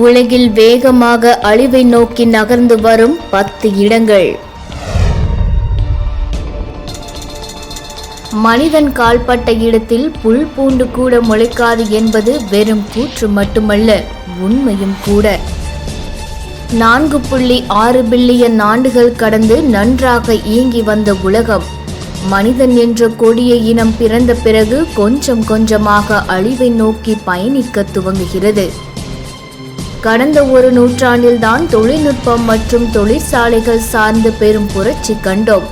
உலகில் வேகமாக அழிவை நோக்கி நகர்ந்து வரும் பத்து இடங்கள். மனிதன் கால்பட்ட இடத்தில் புல் பூண்டு கூட முளைக்காது என்பது வெறும் கூற்று மட்டுமல்ல உண்மையும் கூட. நான்கு புள்ளி ஆறு பில்லியன் ஆண்டுகள் கடந்து நன்றாக இயங்கி வந்த உலகம் மனிதன் என்ற கொடிய இனம் பிறந்த பிறகு கொஞ்சம் கொஞ்சமாக அழிவை நோக்கி பயணிக்க துவங்குகிறது. கடந்த ஒரு நூற்றாண்டில்தான் தொழில்நுட்பம் மற்றும் தொழிற்சாலைகள் சார்ந்து பெரும் புரட்சி கண்டோம்.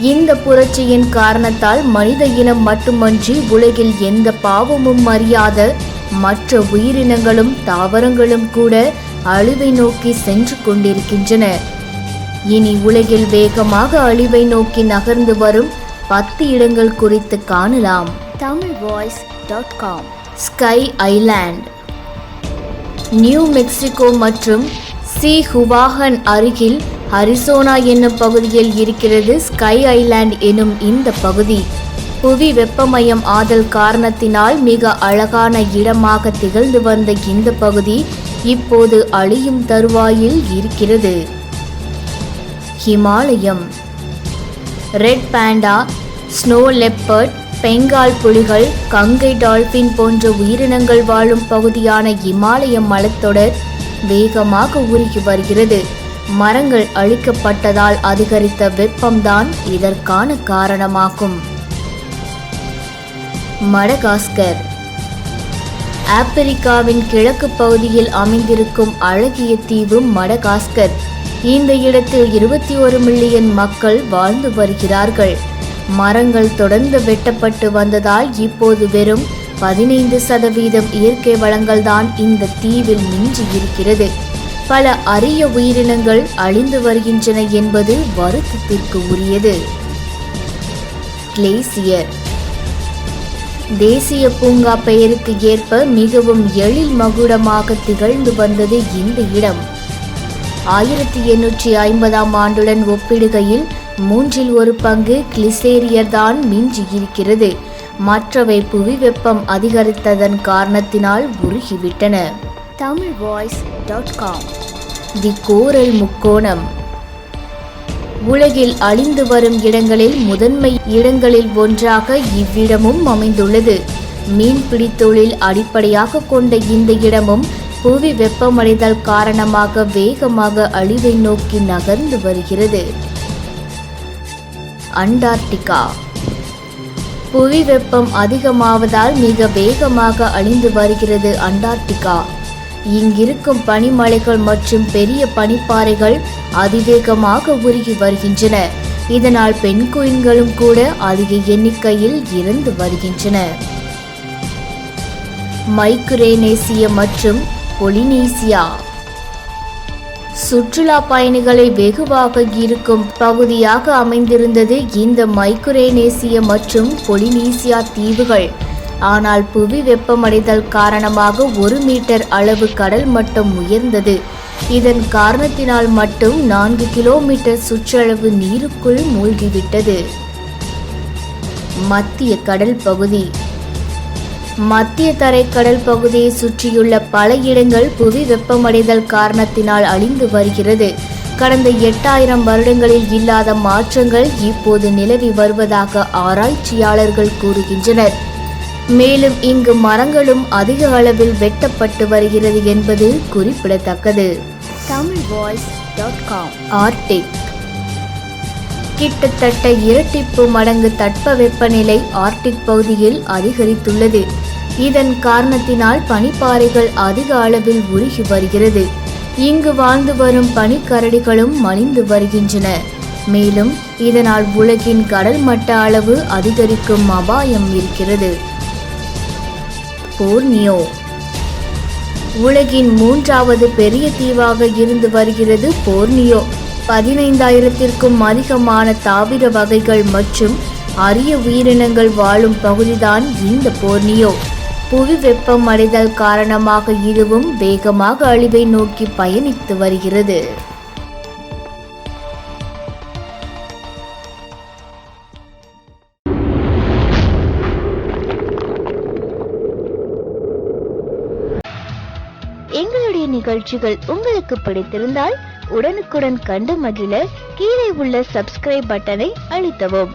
இந்த புரட்சியின் காரணத்தால் மனித இனம் மட்டுமன்றி உலகில் எந்த பாவமும் அறியாத மற்ற உயிரினங்களும் தாவரங்களும் கூட அழிவை நோக்கி சென்று கொண்டிருக்கின்றன. இனி உலகில் வேகமாக அழிவை நோக்கி நகர்ந்து வரும் பத்து இடங்கள் குறித்து காணலாம். Tamil voice dot com. Sky island. New Mexico மற்றும் சி ஹுவாகன் அருகில் அரிசோனா என்னும் பகுதியில் இருக்கிறது ஸ்கை ஐலாண்ட் எனும் இந்த பகுதி. புவி வெப்பமயம் ஆதல் காரணத்தினால் மிக அழகான இடமாக திகழ்ந்து வந்த இந்த பகுதி இப்போது அழியும் தருவாயில் இருக்கிறது. Himalayam. Red panda snow leopard Bengal புலிகள் கங்கை டால்பின் போன்ற உயிரினங்கள் வாழும் பகுதியான இமாலய மலத்தொடர் வேகமாக உருகி வருகிறது. மரங்கள் அழிக்கப்பட்டதால் அதிகரித்த வெப்பம்தான் இதற்கான காரணமாகும். மடகாஸ்கர். ஆப்பிரிக்காவின் கிழக்கு பகுதியில் அமைந்திருக்கும் அழகிய தீவு மடகாஸ்கர். இந்த இடத்தில் இருபத்தி ஒரு மில்லியன் மக்கள் வாழ்ந்து வருகிறார்கள். மரங்கள் தொடர்ந்து வெட்டப்பட்டு வந்ததால் இப்போது வெறும் பதினைந்து சதவீதம் இயற்கை வளங்கள்தான் இந்த தீவில் மிஞ்சி இருக்கிறது. பல அரிய உயிரினங்கள் அழிந்து வருகின்றன என்பது வருத்தத்திற்கு உரியது. கிளேசியர். தேசிய பூங்கா பெயருக்கு ஏற்ப மிகவும் எழில் மகுடமாக திகழ்ந்து வந்தது இந்த இடம். ஆயிரத்தி எண்ணூற்றி ஐம்பதாம் ஆண்டுடன் ஒப்பிடுகையில் மூன்றில் ஒரு பங்கு கிளிசேரியர் தான் மிஞ்சி இருக்கிறது மற்றவை புவி வெப்பம் அதிகரித்ததன் காரணத்தினால் உருகிவிட்டன. Tamil voice dot com. The coral முக்கோணம். உலகில் அழிந்து வரும் இடங்களில் முதன்மை இடங்களில் ஒன்றாக இவ்விடமும் அமைந்துள்ளது. மீன்பிடி தொழில் அடிப்படையாக கொண்ட இந்த இடமும் புவி வெப்பமடைதல் காரணமாக வேகமாக அழிவை நோக்கி நகர்ந்து வருகிறது. அண்டார்டிகா. புவி வெப்பம் அதிகமாவதால் மிக வேகமாக அழிந்து வருகிறது அண்டார்டிகா. இங்கிருக்கும் பனிமலைகள் மற்றும் பெரிய பனிப்பாறைகள் அதிவேகமாக உருகி வருகின்றன. இதனால் பெண் குயின்களும் கூட அதிக எண்ணிக்கையில் இறந்து வருகின்றன. மைக்ரேனேசிய மற்றும் பொலினீசியா. சுற்றுலா பயணிகளை வெகுவாக இருக்கும் பகுதியாக அமைந்திருந்தது இந்த மைக்ரோனேசிய மற்றும் பொலினீசியா தீவுகள். ஆனால் புவி வெப்பமடைதல் காரணமாக ஒரு மீட்டர் அளவு கடல் மட்டம் உயர்ந்தது. இதன் காரணத்தினால் மட்டும் நான்கு கிலோமீட்டர் சுற்றளவு நீருக்குள் மூழ்கிவிட்டது. மத்திய கடல் பகுதி மத்திய தரைக்கடல் பகுதியை சுற்றியுள்ள பல இடங்கள் புவி வெப்பமடைதல் காரணத்தினால் அழிந்து வருகிறது. கடந்த எட்டாயிரம் வருடங்களில் இல்லாத மாற்றங்கள் இப்போது நிலவி வருவதாக ஆராய்ச்சியாளர்கள் கூறுகின்றனர். மேலும் இங்கு மரங்களும் அதிக அளவில் வெட்டப்பட்டு வருகிறது என்பது குறிப்பிடத்தக்கது. Tamil voice dot com Arctic. கிட்டத்தட்ட இரட்டிப்பு மடங்கு தட்பவெப்பநிலை ஆர்டிக் பகுதியில் அதிகரித்துள்ளது. இதன் காரணத்தினால் பனிப்பாறைகள் அதிக அளவில் உருகி வருகிறது. இங்கு வாழ்ந்து வரும் பனிக்கரடிகளும் மலிந்து வருகின்றன. மேலும் இதனால் உலகின் கடல் மட்ட அளவு அதிகரிக்கும் அபாயம் இருக்கிறது. போர்னியோ. உலகின் மூன்றாவது பெரிய தீவாக இருந்து வருகிறது போர்னியோ. பதினைந்தாயிரத்திற்கும் அதிகமான தாவர வகைகள் மற்றும் அரிய உயிரினங்கள் வாழும் பகுதிதான் இந்த போர்னியோ. புவி வெப்பமடைதல் காரணமாக இதுவும் வேகமாக அழிவை நோக்கி பயணித்து வருகிறது. எங்களுடைய நிகழ்ச்சிகள் உங்களுக்கு பிடித்திருந்தால் உடனுக்குடன் கண்டு மகிழ கீழே உள்ள சப்ஸ்கிரைப் பட்டனை அழுத்தவும்.